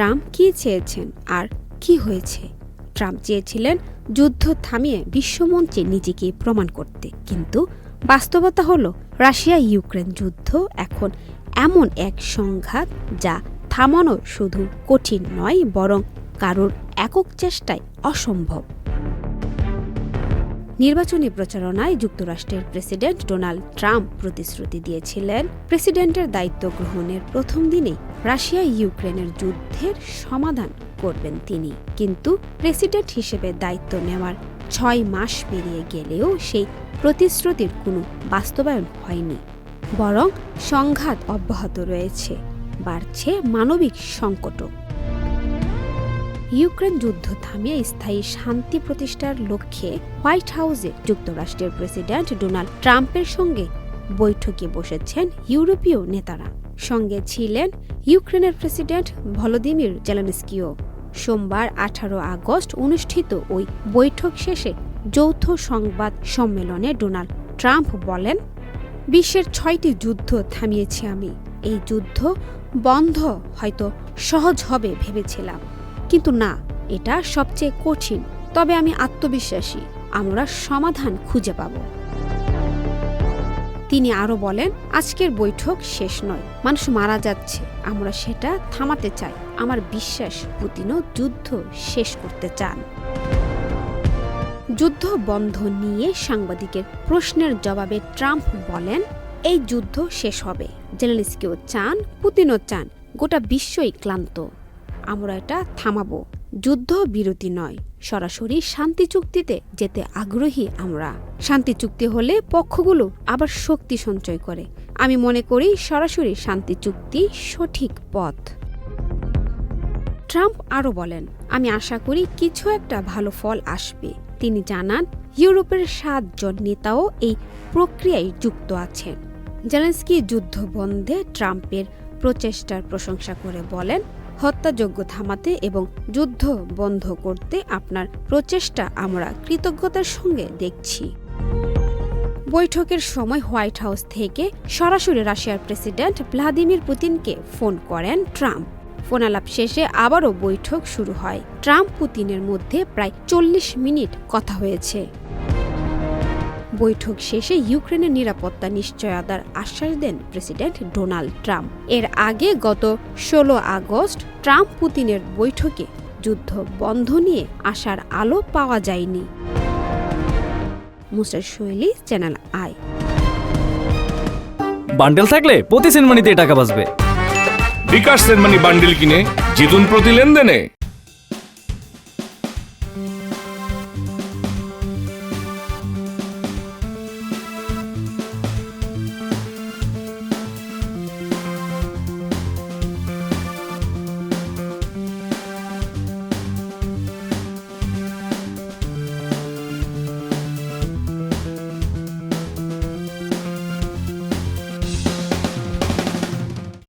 Trump কী চেয়েছেন আর কি হয়েছে? ট্রাম্প চেয়েছিলেন যুদ্ধ থামিয়ে বিশ্বমঞ্চে নিজেকে প্রমাণ করতে। কিন্তু বাস্তবতা হলো রাশিয়া ইউক্রেন যুদ্ধ এখন এমন এক সংঘাত যা থামানো শুধু কঠিন নয়, বরং কারোর একক চেষ্টায় অসম্ভব। নির্বাচনী প্রচারণায় যুক্তরাষ্ট্রের প্রেসিডেন্ট ডোনাল্ড ট্রাম্প প্রতিশ্রুতি দিয়েছিলেন। প্রেসিডেন্টের দায়িত্ব গ্রহণের প্রথম দিনেই রাশিয়া ইউক্রেনের যুদ্ধের সমাধান করবেন তিনি। কিন্তু প্রেসিডেন্ট হিসেবে দায়িত্ব নেওয়ার ছয় মাস পেরিয়ে গেলেও সেই প্রতিশ্রুতির কোনো বাস্তবায়ন হয়নি। বরং সংঘাত অব্যাহত রয়েছে, বাড়ছে মানবিক সংকটও। ইউক্রেন যুদ্ধ থামিয়ে স্থায়ী শান্তি প্রতিষ্ঠার লক্ষ্যে হোয়াইট হাউসে যুক্তরাষ্ট্রের প্রেসিডেন্ট ডোনাল্ড ট্রাম্পের সঙ্গে বৈঠকে বসেছেন ইউরোপীয় নেতারা। সঙ্গে ছিলেন ইউক্রেনের প্রেসিডেন্ট ভলোদিমির জেলেনস্কিও। সোমবার আঠারো আগস্ট অনুষ্ঠিত ওই বৈঠক শেষে যৌথ সংবাদ সম্মেলনে ডোনাল্ড ট্রাম্প বলেন, বিশ্বের ছয়টি যুদ্ধ থামিয়েছি আমি। এই যুদ্ধ বন্ধ হয়তো সহজ হবে ভেবেছিলাম। কিন্তু না, এটা সবচেয়ে কঠিন। তবে আমি আত্মবিশ্বাসী, আমরা সমাধান খুঁজে পাব। তিনি আরও বলেন, আজকের বৈঠক শেষ নয়। মানুষ মারা যাচ্ছে। আমরা সেটা থামাতে চাই। আমার বিশ্বাস, পুতিনও যুদ্ধ শেষ করতে চান। যুদ্ধ বন্ধ নিয়ে সাংবাদিকের প্রশ্নের জবাবে ট্রাম্প বলেন, এই যুদ্ধ শেষ হবে। জেলেনস্কিও চান, পুতিনও চান। গোটা বিশ্বই ক্লান্ত। আমরা এটা থামাবো। যুদ্ধ বিরতি নয়, সরাসরি শান্তি চুক্তিতে যেতে আগ্রহী আমরা। শান্তি চুক্তি হলে পক্ষগুলো আবার শক্তি সঞ্চয় করে। আমি মনে করি সরাসরি শান্তি চুক্তি সঠিক পথ। ট্রাম্প আরও বলেন, আমি আশা করি কিছু একটা ভালো ফল আসবে। তিনি জানান, ইউরোপের সাতজন নেতাও এই প্রক্রিয়ায় যুক্ত আছেন। জেলেন্সকি যুদ্ধ বন্ধে ট্রাম্পের প্রচেষ্টার প্রশংসা করে বলেন হত্যাযোগ্য থামাতে এবং যুদ্ধ বন্ধ করতে আপনার প্রচেষ্টা আমরা কৃতজ্ঞতার সঙ্গে দেখছি। বৈঠকের সময় হোয়াইট হাউস থেকে সরাসরি রাশিয়ার প্রেসিডেন্ট ভ্লাদিমির পুতিনকে ফোন করেন ট্রাম্প। ফোনালাপ শেষে আবারও বৈঠক শুরু হয়। ট্রাম্প পুতিনের মধ্যে প্রায় চল্লিশ মিনিট কথা হয়েছে। বৈঠক শেষে ইউক্রেনের নিরাপত্তা নিশ্চয়তার আশ্বাস দেন প্রেসিডেন্ট ডোনাল্ড ট্রাম্প। এর আগে গত ষোলো আগস্ট ট্রাম্প পুতিনের বৈঠকে যুদ্ধ বন্ধ নিয়ে আসার আলো পাওয়া যায়নি। মুসার শৈলী চ্যানেল আই। বান্ডেল থাকলে প্রতি সেনমানিতে টাকা বাঁচবে। বিকাশ সেনমানি বান্ডিল কিনে জিতুন প্রতি লেনদেনে।